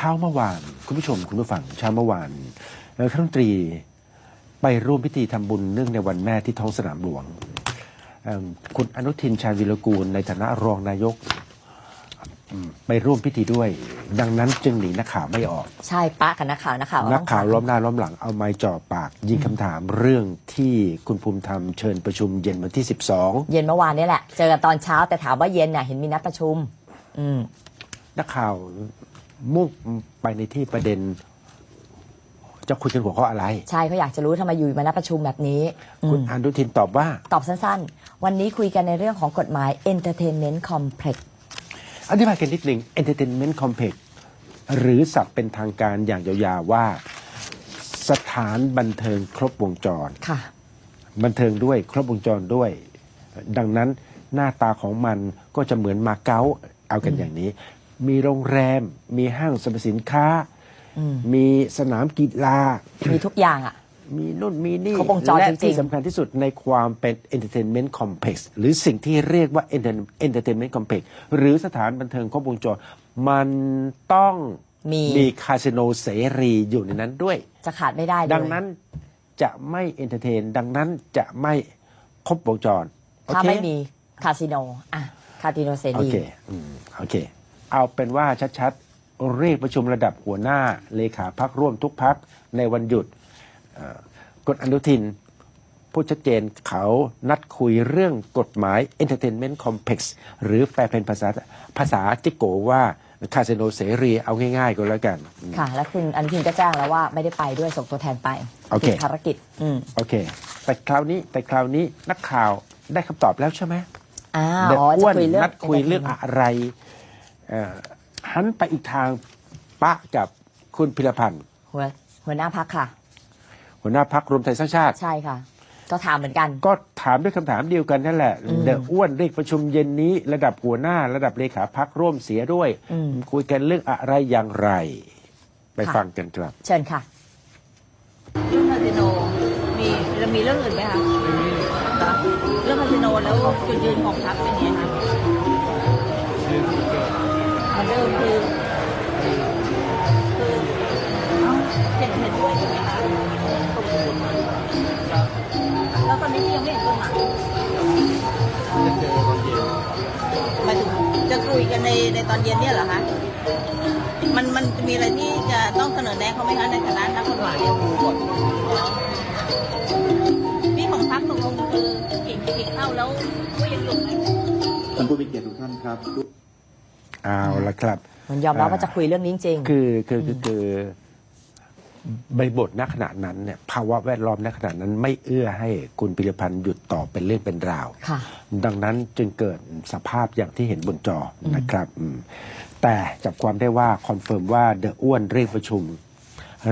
ช้าเมื่อวาน คุณผู้ชมคุณผู้ฟังเช้าเมื่อวานนายกรัฐมนตรีไปร่วมพิธีทำบุญเนื่องในวันแม่ที่ท้องสนามหลวงเอิ่มคุณอนุทินชาญวิรกูลในฐานะรองนายกอืมไปร่วมพิธีด้วย ดังนั้นจึงหนีนักข่าวไม่ออก ใช่ปะกับนักข่าวนักข่าวนักข่าวต้องถมล้อมหน้าล้อมหลังเอาไม้จ่อปาก ยิงคำถามเรื่องที่คุณภูมิธรรมเชิญประชุมเย็นวันที่ 12 เย็นเมื่อวานนี้แหละ เจอกันตอนเช้าแต่ถามว่าเย็นน่ะเห็นมีนัดประชุม อืมนักข่าว มุ่งไปในที่ประเด็น จะคุยกันหัวข้ออะไร ใช่เขาอยากจะรู้ทำไมอยู่มานัดประชุมแบบนี้อืคุณมอนุทินตอบว่า ตอบสั้นๆ วันนี้คุยกันในเรื่องของกฎหมาย Entertainment Complex อธิบายกันนิดหนึ่ง Entertainment Complex หรือศัพท์เป็นทางการอย่างยาวๆว่า สถานบันเทิงครบวงจร ค่ะ บันเทิงด้วยครบวงจรด้วย ดังนั้นหน้าตาของมันก็จะเหมือนมาเก๊าเอากันอย่างนี้ มีโรงแรม มีห้างสรรพสินค้าอืมมีสนามกีฬา มีทุกอย่างอะ มีนู่นมีนี่ครบวงจรและจริงๆ ที่สำคัญที่สุดในความเป็น entertainment complex หรือสิ่งที่เรียกว่า enter- entertainment complex หรือสถานบันเทิงครบวงจร มันต้องมีมีคาสิโนเสรีอยู่ในนั้นด้วย จะขาดไม่ได้เลยดังนั้นจะไม่เอนเตอร์เทน ดังนั้นจะไม่ครบวงจร โอถ้าเค ไม่มีคาสิโนอะคาสิโนเสโอรี เคอืมโอเค เอาเป็นว่าชัดๆ เรียกประชุมระดับหัวหน้าเลขาพักร่วมทุกพักในวันหยุดเอ่อกฎอนุทินพูดชัดเจนเขานัดคุยเรื่องกฎหมาย Entertainment Complex หรือแปลเป็นภาษาภาษาจิโกว่าคาสิโนเสรีเอาง่ายๆก็แล้วกัน ค่ะ แล้วคุณอนุทินก็แจ้งแล้วว่าไม่ได้ไปด้วยส่งตัวแทนไปโอเคติดภารกิจอืมโอเค แต่คราวนี้แต่คราวนี้นักข่าวได้คำตอบแล้วใช่ไหมอ้าเด็กอ๋ออ้จะวนคุยเรื่องนัดคุยเรื่องอะไรเอ่อ หันไปอีกทางปะกับคุณพิรพันธ์หัวหัวหน้าพักค่ะ หัวหน้าพักรวมไทยสร้างชาติ ใช่ค่ะ ก็ถามเหมือนกัน ก็ถามด้วยคำถามเดียวกันนั่นแหละอืมเดอะอ้วนเรียกประชุมเย็นนี้ ระดับหัวหน้าระดับเลขาพักร่วมเสียด้วยอืมคุยกันเรื่องอะไรอย่างไร ไปค่ะฟังกันครับ เชิญค่ะเรื่องคาสิโนมีจะมีเรื่องอื่นไหมคะเหรอเรื่องคาสิโนแล้วจุดยืนของพรรคเป็นไงคะ เหมือนเดิมคือคือเอ้าเห็นเห็นด้วยใช่ไหมคะแล้วตอนนี้ที่ยังไม่เห็นต้นหมายหมายถึงจะคุยกันในในตอนเย็นเนี่ยเหรอคะมันมันจะมีอะไรที่จะต้องเสนอแนะเขาไหมคะในฐานะนักกฎหมายเนี่ยหูกฎอ๋อนี่ของพักตกลงคือกิ่งกิ่งเข้าแล้วก็ยังอยู่ไหมท่านผู้มีเกียรติทุกท่านครับ เอาละครับ มันยอมรับว่าจะคุยเรื่องนี้จริงคือคือคือคือใบบทณขณะนั้นเนี่ยภาวะแวดล้อมณขณะนั้นไม่เอื้อให้คุณพิรพันธ์หยุดต่อเป็นเรื่องเป็นราว ค่ะ ดังนั้นจึงเกิดสภาพอย่างที่เห็นบนจอนะครับอืมแต่จับความได้ว่าคอนเฟิร์มว่าเดอะอ้วนเรียกประชุม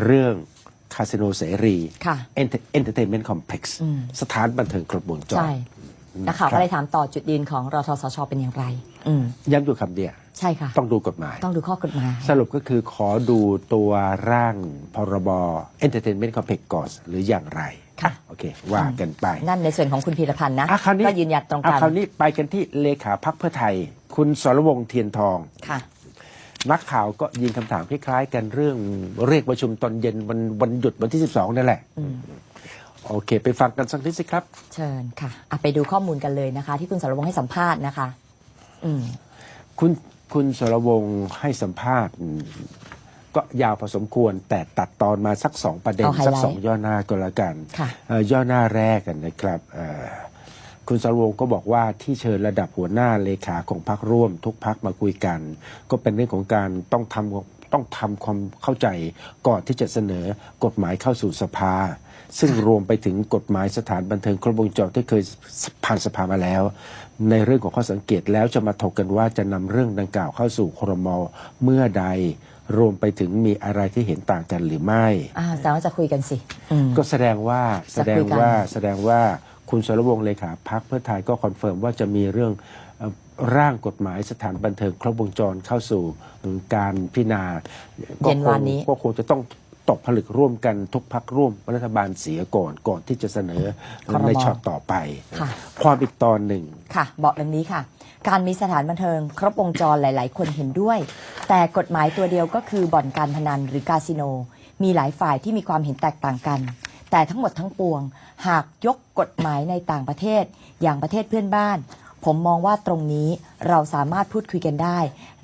เรื่องคาสิโนเสรีค่ะเอนเตอร์เทนเมนต์คอมเพล็กซ์อืม สถานบันเทิงครบวงจร ใช่ นักข่าวก็เลยถามต่อจุดยืนของรทสชเป็นอย่างไร อืมย้ำอยู่คำเดียวใช่ค่ะ ต้องดูกฎหมาย ต้องดูข้อกฎหมาย สรุปก็คือขอดูตัวร่างพรบ Entertainment Complex ก่อนหรืออย่างไรค่ะ โอเค ว่ากันไปนั่นในส่วนของคุณพีรพันธ์นะอะคราวนี้ก็ยืนยันตรงอะกันคราวนี้ไปกันที่เลขาพักเพื่อไทย คุณสรวงศ์เทียนทอง ค่ะ นักข่าวก็ยิงคำถามคล้ายๆกันเรื่องเรียกประชุมตอนเย็นวันวันหยุดวันที่ 12 นั่นแหละอืม โอเค ไปฟังกันสักนิดสิครับ เชิญค่ะอะ ไปดูข้อมูลกันเลยนะคะ ที่คุณสารวงศ์ให้สัมภาษณ์นะคะ อืมคุณคุณสรวงศ์ให้สัมภาษณ์อืมก็ยาวพอสมควร แต่ตัดตอนมาสักสองประเด็น เอาไฮไลท์สักสองย่อหน้าก็แล้วกันค่ะ เอ่อย่อหน้าแรกกันนะครับเอ่อคุณสรวงศ์ก็บอกว่าที่เชิญระดับหัวหน้าเลขาของพรรคร่วม ทุกพักมาคุยกัน ก็เป็นเรื่องของการต้องทำ ต้องทำความเข้าใจก่อนที่จะเสนอกฎหมายเข้าสู่สภา ซึ่งรวมไปถึงกฎหมายสถานบันเทิงครบวงจรที่เคยผ่านสภามาแล้ว ในเรื่องของข้อสังเกตแล้วจะมาถกกันว่าจะนำเรื่องดังกล่าวเข้าสู่ครมเมื่อใด รวมไปถึงมีอะไรที่เห็นต่างกันหรือไม่อ่าแสดงว่าจะคุยกันสิอืม ก็แสดงว่าแสจะดคุงยกันว่าแสดงว่าคุณสรวงศ์เลขาพักเพื่อไทยก็คอนเฟิร์มว่าจะมีเรื่องเอ่อ ร่างกฎหมายสถานบันเทิงครบวงจรเข้าสู่การพิจารณาก็เย็นควางนนี้ก็คงจะต้องตกผลึกร่วมกันทุกพักร่วมรัฐบาลเสียก่อนก่อนที่จะเสนอครมในช็อตต่อไปค่ะความอีกตอนหนึ่งค่ะ บอกดังนี้ค่ะ การมีสถานบันเทิง ครบวงจรหลาย ๆ คนเห็นด้วย แต่กฎหมายตัวเดียวก็คือบ่อนการพนันหรือคาสิโน มีหลายฝ่ายที่มีความเห็นแตกต่างกัน แต่ทั้งหมดทั้งปวง หากยกกฎหมายในต่างประเทศ อย่างประเทศเพื่อนบ้าน ผมมองว่าตรงนี้เราสามารถพูดคุยกันได้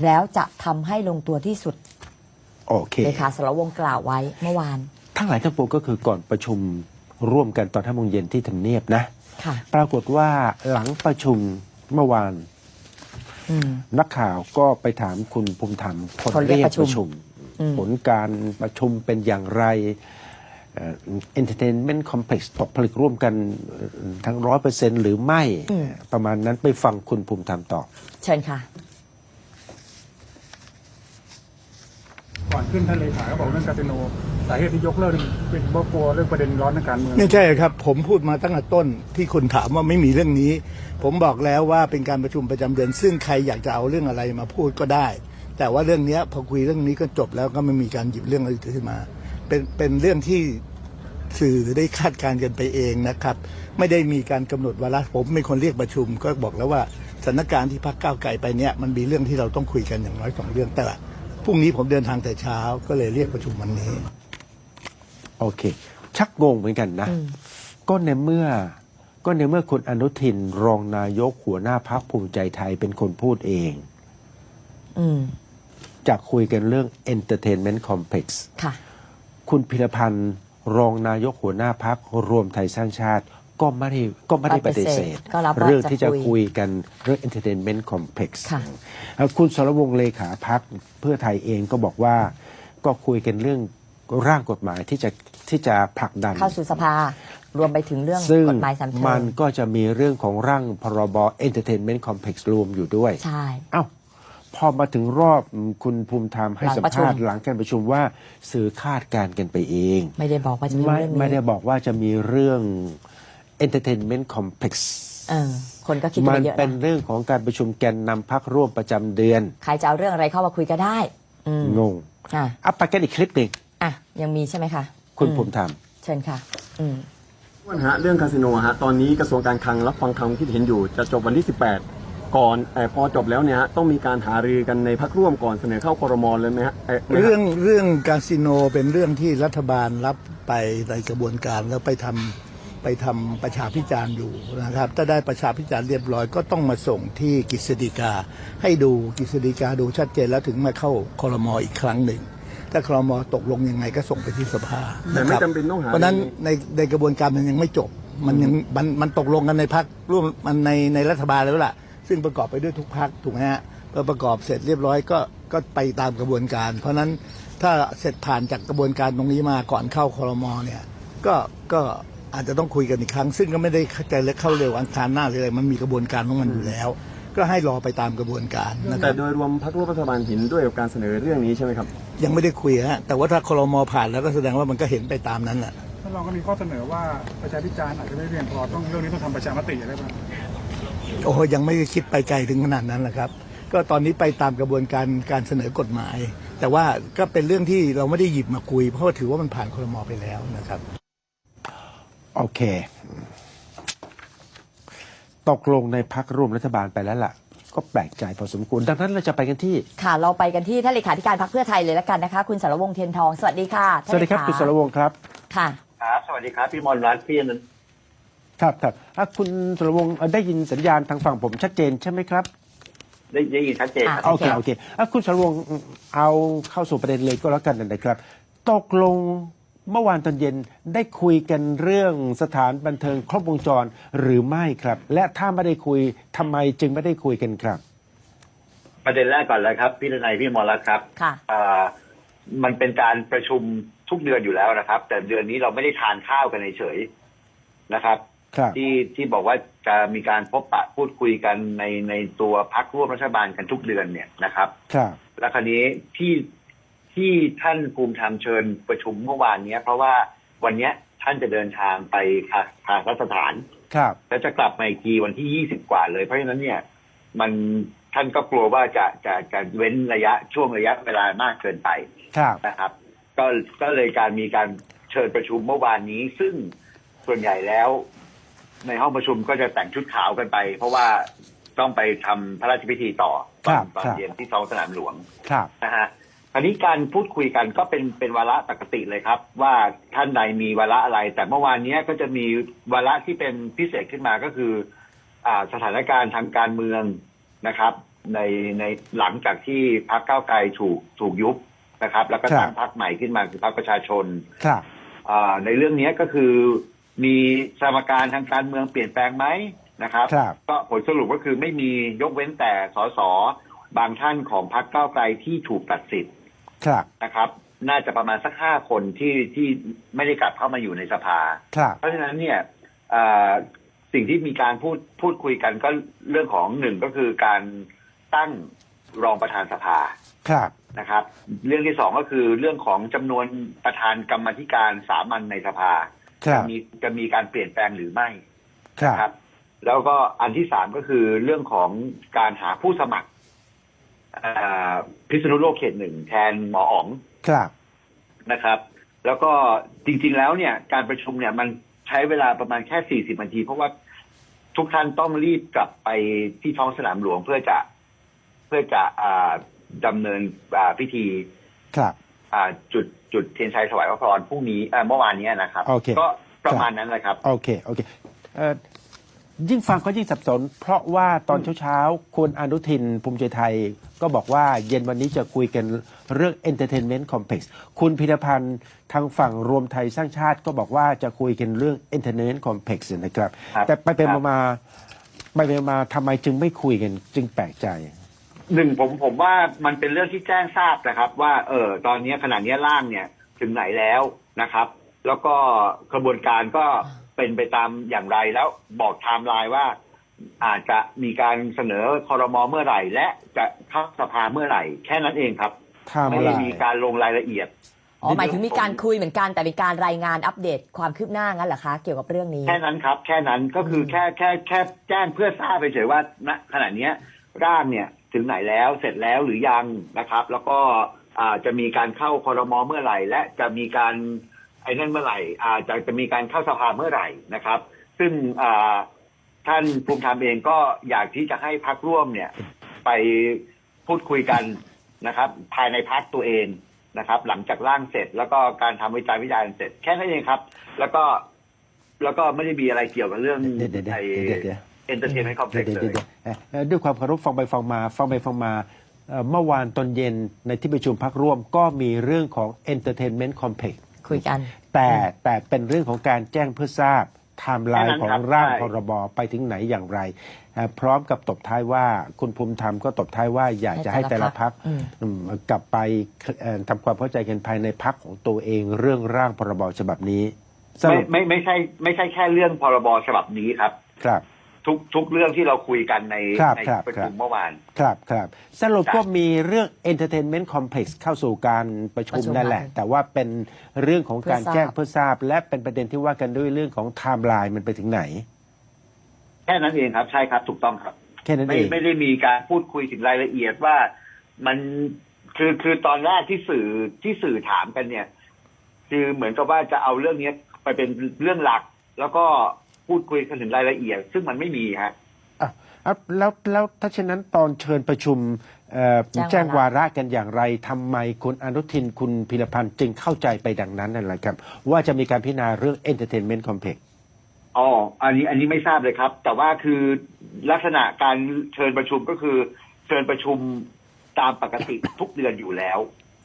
แล้วจะทำให้ลงตัวที่สุดโอเคเลขาสารวงศ์กล่าวไว้เมื่อวาน ทั้งหลายทั้งปวงก็คือก่อนประชุมร่วมกันตอนห้าโมงเย็นที่ทำเนียบนะ ค่ะปรากฏว่าหลังประชุมเมื่อวาน อืม นักข่าวก็ไปถามคุณภูมิธรรมคนคนเรีเรียยกกปประระชุชุมมอืม ผลการประชุมเป็นอย่างไร เอนเตอร์เทนเมนต์คอมเพล็กซ์ตกผลึกร่วมกันเอ่อทั้งร้อยเปอร์เซ็นต์หรือไม่ ประมาณนั้นไปฟังคุณภูมิธรรมตอบเชิญค่ะ ก่อนขึ้นท่านเลขาก็บอกเรื่องคาสิโน สาเหตุที่ยกเลิกนี่เป็นเพราะกลัวเรื่องประเด็นร้อนทางการเมือง ไม่ใช่ครับ ผมพูดมาตั้งแต่ต้นที่คุณถามว่าไม่มีเรื่องนี้ ผมบอกแล้วว่าเป็นการประชุมประจำเดือน ซึ่งใครอยากจะเอาเรื่องอะไรมาพูดก็ได้ แต่ว่าเรื่องเนี้ยพอคุยเรื่องนี้ก็จบแล้วก็ไม่มีการหยิบเรื่องอะไรขึ้นมา เป็นเป็นเรื่องที่สื่อได้คาดการณ์กันไปเองนะครับ ไม่ได้มีการกำหนดวาระผมเป็นคนเรียกประชุม ก็บอกแล้วว่าสถานการณ์ที่พักก้าวไกลไปเนี้ยมันมีเรื่องที่เราต้องคุยกันอย่างน้อยสองเรื่องแต่ละพรุ่งนี้ผมเดินทางแต่เช้าก็เลยเรียกประชุมวันนี้ โอเค ชักงงเหมือนกันนะ ก็ในเมื่อ ก็ในเมื่อคุณอนุทินรองนายกหัวหน้าพักภูมิใจไทยเป็นคนพูดเองอืมจะคุยกันเรื่อง Entertainment Complex ค่ะ คุณพิรพันธ์รองนายกหัวหน้าพักรวมไทยสร้างชาติ ก็ไม่ได้ก็ไม่ได้ปฏิเสธ ก็รับว่าเรื่องที่จะจะคุย คุยกันเรื่อง Entertainment Complex ค่ะ เอ่อคุณสรวงศ์เลขาพักเพื่อไทยเองก็บอกว่า ก็คุยกันเรื่องร่างกฎหมายที่จะที่จะผลักดัน เข้าสู่สภา รวมไปถึงเรื่องซึ่งกฎหมายสามเทิมันงก็จะมีเรื่องของร่างพรบ Entertainment Complex รวมอยู่ด้วย ใช่ เอ้า พอมาถึงรอบคุณภูมิธรรมให้หลังสัมประชุมภาษณ์หลังการประชุมว่าสื่อคาดการณ์กันไปเอง ไม่ได้บอกว่าจะมีไม่เรื่องนี้ไม่ได้บอกว่าจะมีเรื่อง Entertainment Complex เออคนก็คิดมัไปนเยอะเป็นนะเรื่องของการประชุมแกนนำพักร่วมประจำเดือน ใครจะเอาเรื่องอะไรเข้ามาคุยก็ได้อืมงงอะอัปไปกันอีกคลิปหนึ่งอะยังมีใช่ไหมคะ คุณอืภูมิธรรมเชิญค่ะอืมปัญหาเรื่องคาสิโนฮะตอนนี้กระทรวงการคลังรับฟังคำคิดเห็นอยู่จะจบวันที่ 18 ก่อนเออพอจบแล้วเนี่ยฮะต้องมีการหารือกันในพักร่วมก่อนเสนอเข้าครมเลยไหมฮะเอ่อไหมฮะเรื่องเรื่องคาสิโนเป็นเรื่องที่รัฐบาลรับไปในกระบวนการแล้วไปทำไปทำประชาพิจารณ์อยู่นะครับ ถ้าได้ประชาพิจารณ์เรียบร้อยก็ต้องมาส่งที่กฤษฎีกา ให้ดูกฤษฎีกาดูชัดเจนแล้วถึงมาเข้าคอรมออีกครั้งหนึ่ง ถ้าคอรมอตกลงยังไงก็ส่งไปที่สภาแต่นะคไม่รับจำเป็นต้องหา เพราะฉะนั้นในในกระบวนการมันยังไม่จบ มันยังมันมันตกลงกันในพักร่วมมันในในรัฐบาลแล้วล่ะ ซึ่งประกอบไปด้วยทุกพักถูกไหมฮะพอประกอบเสร็จเรียบร้อยก็ก็ไปตามกระบวนการ เพราะฉะนั้นถ้าเสร็จผ่านจากกระบวนการตรงนี้มาก่อนเข้าคอรมอเนี่ยก็ก็อาจจะต้องคุยกันอีกครั้ง ซึ่งก็ไม่ได้เข้าใจและเข้าเร็วอังคารหน้าหรืออะไรมันมีกระบวนการของมันอยู่แล้ว ก็ให้รอไปตามกระบวนการนะคแต่รับโดยรวมพักร่วมรัฐบาลเห็นด้วยกับการเสนอเรื่องนี้ใช่ไหมครับ ยังไม่ได้คุยฮะแต่ว่าถ้าคอรมอผ่านแล้วก็แสดงว่ามันก็เห็นไปตามนั้นแหละ ท่านรองก็มีข้อเสนอว่าประชาพิจารณ์อาจจะไม่เพียงพอต้องเรื่องนี้ต้องทำประชามติอะไรบ้าง โอ้โหยังไม่ได้คิดไปไกลถึงขนาดนั้นแหละครับ ก็ตอนนี้ไปตามกระบวนการการเสนอกฎหมาย แต่ว่าก็เป็นเรื่องที่เราไม่ได้หยิบมาคุย เพราะว่าถือว่ามันผ่านครมไปแล้วนะครับ โอเค ตกลงในพักร่วมรัฐบาลไปแล้วล่ะ ก็แปลกใจพอสมควร ดังนั้นเราจะไปกันที่ ค่ะ เราไปกันที่ท่านเลขาธิการพรรคเพื่อไทยเลยละกันนะคะ คุณสรวงศ์เทียนทอง สวัสดีค่ะสวัสดีครับท่านคุณสรวงศ์ครับ ค่ะ ครับ สวัสดีครับ พี่มอนรัตน์พี่อนันต์ ครับครับอะคุณสรวงศ์ได้ยินสัญญาณทางฝั่งผมชัดเจนใช่ไหมครับ ได้ได้ยินชัดเจนครับอะโอเคโอเคอะคุณสรวงศ์เอาเข้าสู่ประเด็นเลยก็แล้วกันนะครับ ตกลงเมื่อวานตอนเย็นได้คุยกันเรื่องสถานบันเทิงครบวงจรหรือไม่ครับ และถ้าไม่ได้คุยทำไมจึงไม่ได้คุยกันครับ ประเด็นแรกก่อนเลยครับ พี่นายพี่มอนรัตน์ครับค่ะ อ่ามันเป็นการประชุมทุกเดือนอยู่แล้วนะครับ แต่เดือนนี้เราไม่ได้ทานข้าวกันเฉยๆนะครับครับ ที่ที่บอกว่าจะมีการพบปะพูดคุยกันในในตัวพักร่วมรัฐบาลกันทุกเดือนเนี่ยนะครับ ครับ แล้วคราวนี้ที่ที่ท่านภูมิธรรมเชิญประชุมเมื่อวานเนี้ย เพราะว่าวันเนี้ยท่านจะเดินทางไปคาคาสถาน ครับ แล้วจะกลับมาอีกทีวันที่ยี่สิบกว่าเลยเพราะฉะนั้นเนี่ย มันท่านก็กลัวว่าจะจะจะเว้นระยะช่วงระยะเวลามากเกินไปครับนะครับ ก็ก็เลยการมีการเชิญประชุมเมื่อวานนี้ ซึ่งส่วนใหญ่แล้ว ในห้องประชุมก็จะแต่งชุดขาวกันไป เพราะว่าต้องไปทำพระราชพิธีต่อตคอรันบตอนครับเย็นที่ท้องสนามหลวงครับนะฮะคราวนี้การพูดคุยกันก็เป็นเป็นวาระปกติเลยครับ ว่าท่านใดมีวาระอะไร แต่เมื่อวานเนี้ยก็จะมีวาระที่เป็นพิเศษขึ้นมาก็คืออ่าสถานการณ์ทางการเมืองนะครับ ในในหลังจากที่พรรคก้าวไกลถูกถูกยุบนะครับ แล้วก็ครับตั้งพรรคใหม่ขึ้นมาคือพรรคประชาชนครับอ่าในเรื่องนี้ก็คือ มีสมการทางการเมืองเปลี่ยนแปลงไหมนะครับ ครับก็ผลสรุปก็คือไม่มียกเว้นแต่สสบางท่านของพรรคก้าวไกลที่ถูกตัดสิทธิ์ครับนะครับ น่าจะประมาณสักห้าคนที่ที่ไม่ได้กลับเข้ามาอยู่ในสภา ครับเพราะฉะนั้นเนี่ยเอ่อสิ่งที่มีการพูดพูดคุยกันก็เรื่องของหนึ่งก็คือการตั้งรองประธานสภาครับนะครับ เรื่องที่สองก็คือเรื่องของจำนวนประธานกรรมาธิการสามัญในสภาครั จะบมีจะมีการเปลี่ยนแปลงหรือไม่ครับครับ แล้วก็อันที่สามก็คือเรื่องของการหาผู้สมัครอ่าพิษณุโลกเขตหนึ่งแทนหมออ๋องครับนะครับ แล้วก็จริง ๆ แล้วเนี่ย การประชุมเนี่ยมันใช้เวลาประมาณแค่40นาที เพราะว่าทุกท่านต้องรีบกลับไปที่ท้องสนามหลวงเพื่อจะเพื่อจะอ่าดำเนินอ่าพิธีครับอ่า จุดจุดเทียนชัยถวายพระพรพรุ่งนี้อ่าเมื่อวานนี้นะครับโอเคก็ประมาณนั้นแหละครับโอเคโอเคเอ่อยิ่งฟังก็ยิ่งสับสน เพราะว่าตอนเช้าๆคุณอนุทินภูมิใจไทย ก็บอกว่าเย็นวันนี้จะคุยกันเรื่อง Entertainment Complex คุณพิรพันธ์ทางฝั่งรวมไทยสร้างชาติก็บอกว่าจะคุยกันเรื่อง Entertainment Complex นะครับครับแต่ไปเป็นครับมาไปเป็นมาทำไมจึงไม่คุยกันจึงแปลกใจ หนึ่งผมผมว่ามันเป็นเรื่องที่แจ้งทราบนะครับ ว่าเออตอนนี้ขณะนี้ร่างเนี่ยถึงไหนแล้วนะครับ แล้วก็กระบวนการก็เป็นไปตามอย่างไรแล้วบอกไทม์ไลน์ว่าอาจจะมีการเสนอคอรมอเมื่อไหร่ และจะเข้าสภาเมื่อไหร่ แค่นั้นเองครับ Timeline ไม่ได้มีการลงรายละเอียดอ๋อหมายถึงมีการคุยเหมือนกันแต่มีการรายงานอัปเดตความคืบหน้างั้นเหรอคะ เกี่ยวกับเรื่องนี้ แค่นั้นครับ แค่นั้นก็คือแค่แค่แค่แจ้งเพื่อทราบไปเฉยว่าณขณะเนี้ยร่างเนี่ย ถึงไหนแล้วเสร็จแล้วหรือยังนะครับ แล้วก็อ่าจะมีการเข้าคอรมอเมื่อไหร่ และจะมีการไอ้นั่นเมื่อไหร่อาจะจะมีการเข้าสภาเมื่อไหร่นะครับ ซึ่งอ่าท่านภูมิธรรมเองก็อยากที่จะให้พักร่วมเนี่ย ไปพูดคุยกันนะครับ ภายในพักตัวเองนะครับ หลังจากร่างเสร็จ แล้วก็การทำวิจัยวิจัยเสร็จ แค่นั้นเองครับ แล้วก็แล้วก็ไม่ได้มีอะไรเกี่ยวกับเรื่องเดี๋ยวเดี๋ยวเดี๋ยวไอ้ เดี๋ยวเดี๋ยวเอนเตอร์เทนเมนต์คอมเพล็กเดี๋ยวซ์เลเดี๋ยวยเดี๋ยวเอ่อด้วยความเคารพฟังไปฟังมา ฟังไปฟังมาเอ่อเมื่อวานตอนเย็นในที่ประชุมพักร่วมก็มีเรื่องของ Entertainment Complex คุยกัน แต่แต่เป็นเรื่องของการแจ้งเพื่อทราบไทม์ไลแค่น์นั้นของครับร่างใช่ พรบไปถึงไหนอย่างไรเอ่อพร้อมกับตบท้ายว่าคุณภูมิธรรมก็ตบท้ายว่าอยากจะให้ให้แต่แต่ละละพักอืมกลับไปเอ่อทำความเข้าใจกันภายในพักของตัวเองเรื่องร่างพรบฉบับนี้สไม่รุปไม่ไม่ใช่ไม่ใช่แค่เรื่องพรบฉบับนี้ครับ ครับ ทุกทุกเรื่องที่เราคุยกันในครับในครับประชุมครับ เมื่อวาน ครับครับสรุปครับก็มีเรื่อง Entertainment Complex เข้าสู่การประชุปมระชุมนั่นแหละค่ะแต่ว่าเป็นเรื่องของการเพื่อทราบ แจ้งเพื่อทราบ และเป็นประเด็นที่ว่ากันด้วยเรื่องของไทม์ไลน์มันไปถึงไหน แค่นั้นเองครับ ใช่ครับถูกต้องครับ แค่นั้นไม่เอง ไม่ได้มีการพูดคุยถึงรายละเอียดว่ามันคือคือตอนแรกที่สื่อที่สื่อถามกันเนี่ย คือเหมือนกับว่าจะเอาเรื่องนี้ไปเป็นเรื่องหลัก แล้วก็ พูดคุยกันถึงรายละเอียด ซึ่งมันไม่มีฮะอะอะแล้วแล้วถ้าเช่นนั้นตอนเชิญประชุมเอ่อแจ้แจ้งงวาวาระระกันอย่างไรทำไมคุณอนุทินคุณพิรพันธ์จึงเข้าใจไปดังนั้นนั่นแหละครับ ว่าจะมีการพิจารณาเรื่อง Entertainment Complex อ๋ออันนี้อันนี้ไม่ทราบเลยครับ แต่ว่าคือลักษณะการเชิญประชุมก็คือ เชิญประชุมตามปกติทุกเดือนอยู่แล้ว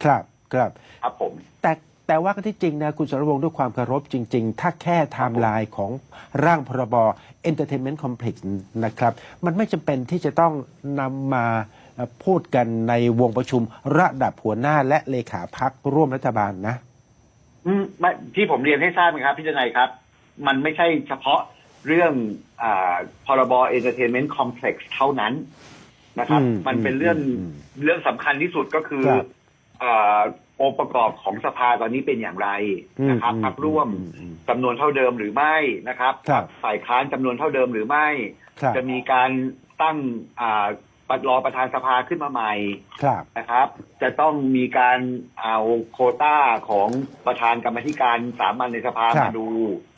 ครับครับครับผม แต่ แต่ว่าก็ที่จริงนะคุณสรวงศ์ด้วยความเคารพจริง ๆ ถ้าแค่ไทม์ไลน์ของร่างพรบ Entertainment Complex นะครับ มันไม่จำเป็นที่จะต้องนำมาเอ่อพูดกันในวงประชุมระดับหัวหน้าและเลขาพักร่วมรัฐบาลนะอืมไม่ที่ผมเรียนให้ทราบนะครับพี่จนัยครับ มันไม่ใช่เฉพาะเรื่องอาพรบ Entertainment Complex เท่านั้นนะครับอืมมันเป็นเรื่องอืมเรื่องสำคัญที่สุดก็คือครับ อาองค์ประกอบของสภาตอนนี้เป็นอย่างไรนะครับอืมพักร่วมอืมอืมจำนวนเท่าเดิมหรือไม่นะครับครับฝ่ายค้านจำนวนเท่าเดิมหรือไม่ครับจะมีการตั้งอ่ารอประธานสภาขึ้นมาใหม่ครับนะครับ จะต้องมีการเอาโควต้าของประธานกรรมาธิการสามัญในสภาครับมาดู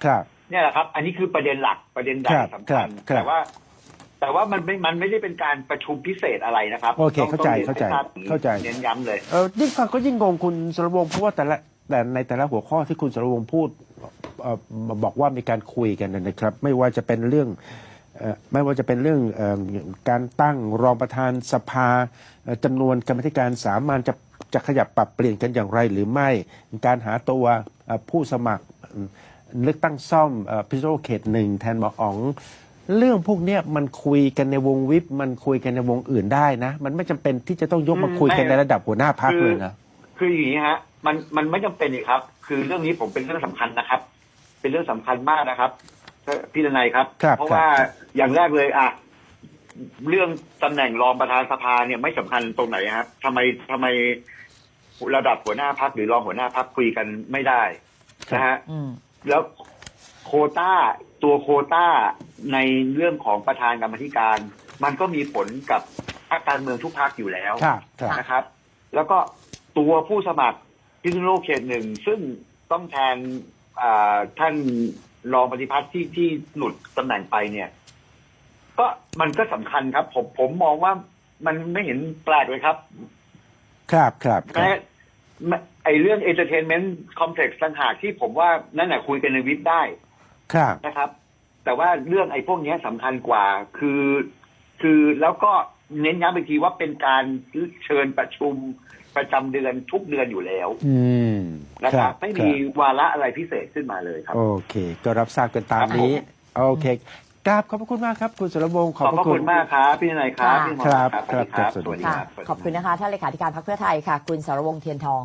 ครับเนี่ยแหละครับ อันนี้คือประเด็นหลักประเด็นใหญ่ครับสำคัญครับแต่ว่า แต่ว่ามันไม่มันไม่ได้เป็นการประชุมพิเศษอะไรนะครับโอเคต้องเข้าใจต้องรียนเข้าใจให้ทราบอย่างนี้เข้าใจ เน้นย้ำเลย เออยิ่งฟังก็ยิ่งงงคุณสรวงศ์เพราะว่าแต่ละแต่ในแต่ละหัวข้อที่คุณสรวงศ์พูดเอ่อบอกว่ามีการคุยกันนะครับ ไม่ว่าจะเป็นเรื่องเอ่อไม่ว่าจะเป็นเรื่องเอ่อการตั้งรองประธานสภาเอ่อจำนวนกรรมธิการสามัญจะจะขยับปรับเปลี่ยนกันอย่างไรหรือไม่ การหาตัวเอ่อผู้สมัคร เลือกตั้งซ่อมเอ่อพิษณุโลกเขตหนึ่งแทนหมออ๋อง เรื่องพวกเนี้ยมันคุยกันในวงวิปมันคุยกันในวงอื่นได้นะ มันไม่จำเป็นที่จะต้องยกมาคุยกันในระดับหัวหน้าพักเลยนะคืออย่างนี้ฮะมันมันไม่จำเป็นนี่ครับ คือเรื่องนี้ผมเป็นเรื่องสำคัญนะครับ เป็นเรื่องสำคัญมากนะครับพี่ทนายครับครับเพราะครับว่าอย่างแรกเลยอะเรื่องตำแหน่งรองประธานสภาเนี่ยไม่สำคัญตรงไหนครับทำไมทำไมระดับหัวหน้าพักหรือรองหัวหน้าพักคุยกันไม่ได้นะฮะอืมแล้ว โควต้าตัวโควต้าในเรื่องของประธานกรรมธิการ มันก็มีผลกับพรรคการเมืองทุกพรรคอยู่แล้วครับครับนะครับ แล้วก็ตัวผู้สมัครพิษณุโลกเขตหนึ่งซึ่งต้องแทนอ่าท่านรองปฏิพัฒน์ที่ที่หลุดตำแหน่งไปเนี่ย ก็มันก็สำคัญครับ ผมผมมองว่ามันไม่เห็นแปลกเลยครับ ครับครับคแม้รับแม้ไอเรื่อง entertainment complex ต่างหากที่ผมว่านั่นแหละคุยกันในวิปได้ ครับ นะครับ แต่ว่าเรื่องไอ้พวกเนี้ยสำคัญกว่าคือ คือแล้วก็เน้นย้ำอีกทีว่าเป็นการเชิญประชุมประจำเดือนทุกเดือนอยู่แล้วอืมนะครับ ไม่มีครับวาระอะไรพิเศษขึ้นมาเลยครับ โอเค ก็รับทราบกันตามครับผมนี้ โอเคกราบขอบพระคุณมากครับ คุณสรวงศ์ขขออบบพพระระคุคุณ ณมากครับพี่นายครับค่ะพี่หมอครับครับสวัสดีครับสวัสดีค่ะครับ ขอบคุณนะคะ ท่านเลขาธิการพรรคเพื่อไทยค่ะ คุณสรวงศ์เทียนทอง